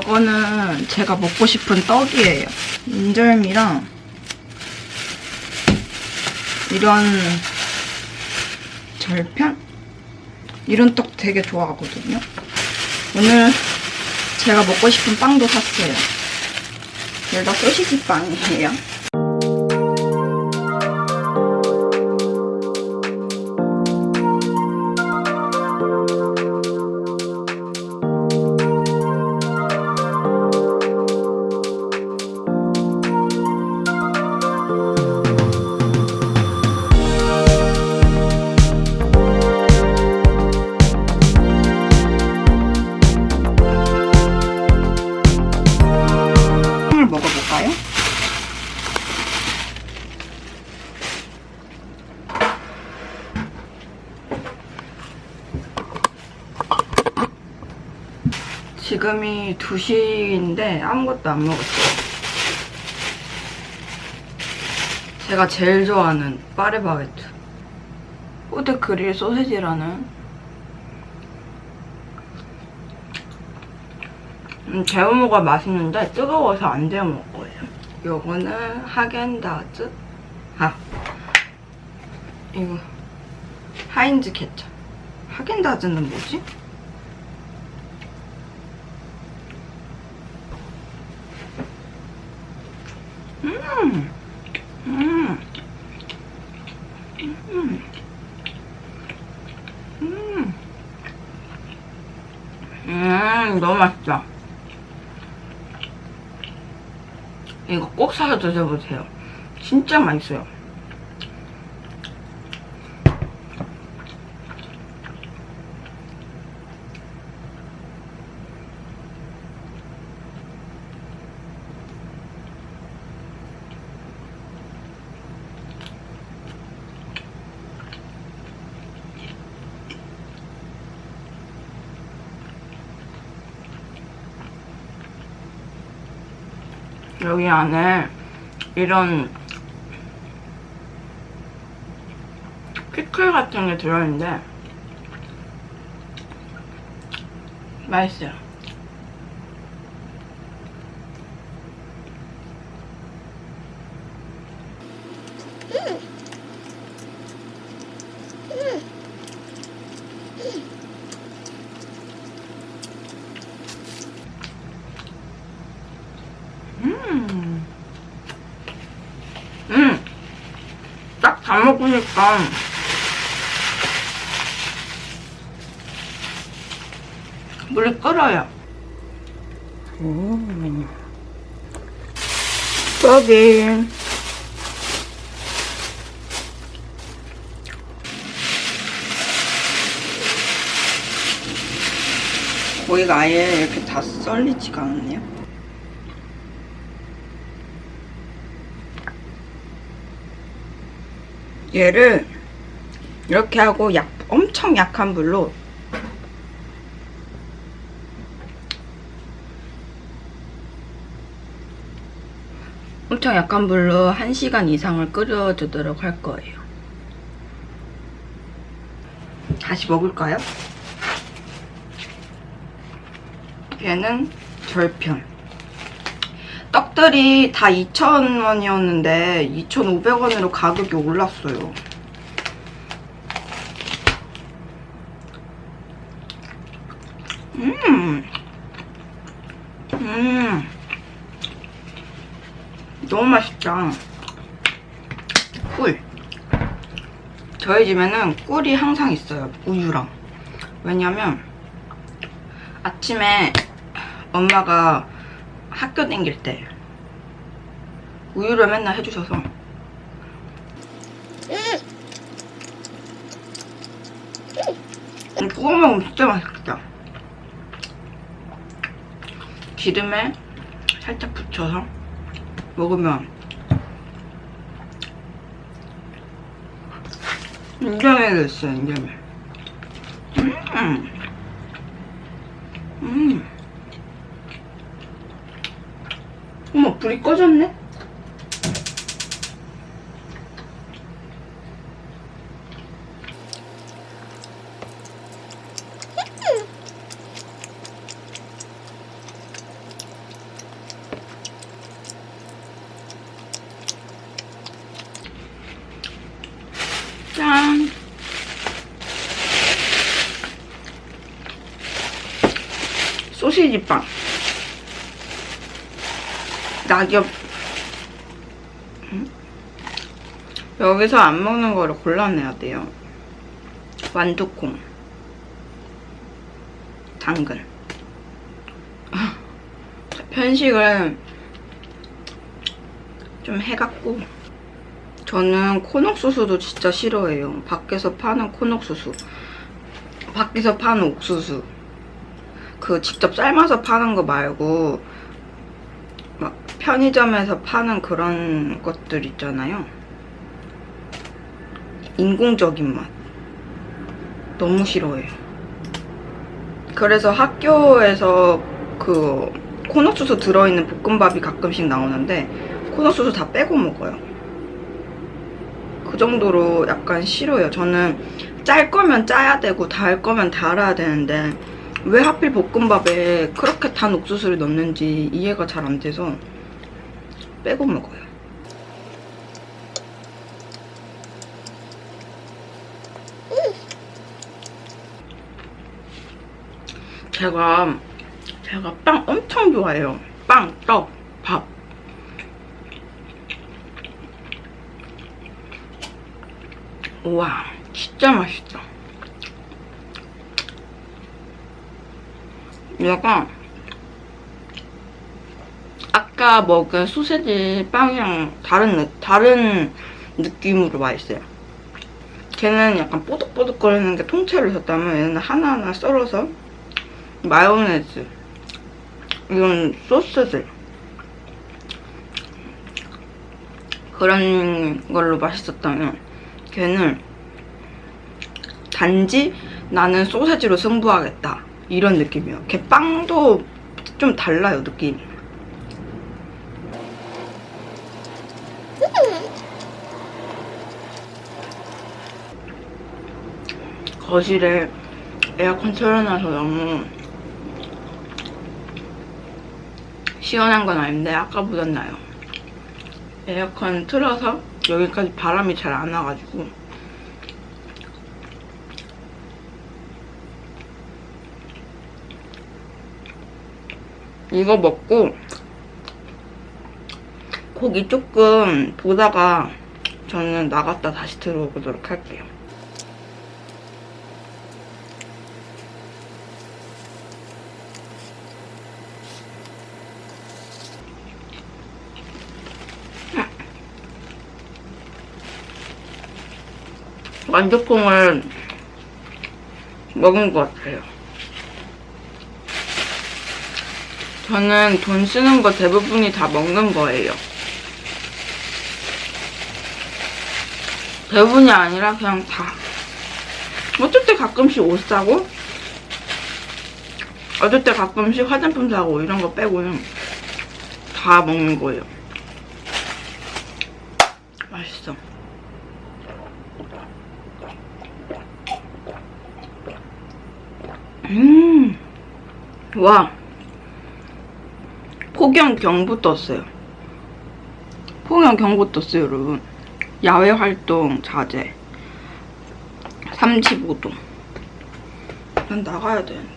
이거는 제가 먹고 싶은 떡이에요. 인절미랑 이런 절편? 이런 떡 되게 좋아하거든요. 오늘 제가 먹고 싶은 빵도 샀어요. 둘다 소시지 빵이에요. 지금이 2시인데 아무것도 안 먹었어요. 제가 제일 좋아하는 파레바게트. 포드 그릴 소세지라는 음, 데워 먹어 맛있는데 뜨거워서 안 데워 먹을 거예요. 요거는 하겐다즈. 아, 이거 하인즈 케첩. 하겐다즈는 뭐지? 음, 음, 음, 음, 음, 너무 맛있다. 이거 꼭 사서 드셔보세요. 진짜 맛있어요. 여기 안에 이런 피클 같은 게 들어있는데 맛있어요. 음. 음. 딱 다 먹으니까 물이 끓어요. 오. 여기 고기가 아예 이렇게 다 썰리지가 않네요. 얘를 이렇게 하고 약, 엄청 약한 불로 엄청 약한 불로 1시간 이상을 끓여주도록 할 거예요. 다시 먹을까요? 얘는 절편. 떡들이 다 2,000원이었는데 2,500원으로 가격이 올랐어요. 음. 음. 너무 맛있다. 꿀. 저희 집에는 꿀이 항상 있어요. 우유랑. 왜냐면 아침에 엄마가 학교 다닐 때 우유를 맨날 해주셔서 음, 구워 먹으면 진짜 맛있겠다. 기름에 살짝 붙여서 먹으면 인정해도 있어요, 인정해. 음. 음. 어머 불이 꺼졌네? 소시지빵. 낙엽. 음? 여기서 안 먹는 거를 골라내야 돼요. 완두콩. 당근. 아, 편식을 좀 해갖고 저는 콘옥수수도 진짜 싫어해요. 밖에서 파는 콘옥수수. 밖에서 파는 옥수수. 그 직접 삶아서 파는 거 말고 막 편의점에서 파는 그런 것들 있잖아요. 인공적인 맛. 너무 싫어해요. 그래서 학교에서 그 콘옥수수 들어있는 볶음밥이 가끔씩 나오는데 콘옥수수 다 빼고 먹어요. 그 정도로 약간 싫어요. 저는 짤 거면 짜야 되고 달 거면 달아야 되는데 왜 하필 볶음밥에 그렇게 단 옥수수를 넣는지 이해가 잘 안 돼서 빼고 먹어요. 제가 제가 빵 엄청 좋아해요. 빵, 떡, 밥. 우와, 진짜 맛있다. 얘가 아까 먹은 소세지 빵이랑 다른 느- 다른 느낌으로 맛있어요. 걔는 약간 뽀득뽀득거리는 게 통째로 있었다면 얘는 하나하나 썰어서 마요네즈 이런 소스들 그런 걸로 맛있었다면 걔는 단지 나는 소세지로 승부하겠다 이런 느낌이에요. 걔 빵도 좀 달라요 느낌이. 거실에 에어컨 틀어놔서 너무 시원한 건 아닌데 아까보단 나요. 에어컨 틀어서 여기까지 바람이 잘 안 와가지고 이거 먹고 고기 조금 보다가 저는 나갔다 다시 들어오도록 할게요. 완두콩을 먹은 것 같아요. 저는 돈 쓰는 거 대부분이 다 먹는 거예요. 대부분이 아니라 그냥 다. 어쩔 때 가끔씩 옷 사고, 어쩔 때 가끔씩 화장품 사고, 이런 거 빼고는 다 먹는 거예요. 맛있어. 음, 와. 폭염 경보 떴어요. 폭염 경보 떴어요, 여러분. 야외 활동 자제. 35도. 난 나가야 되는데.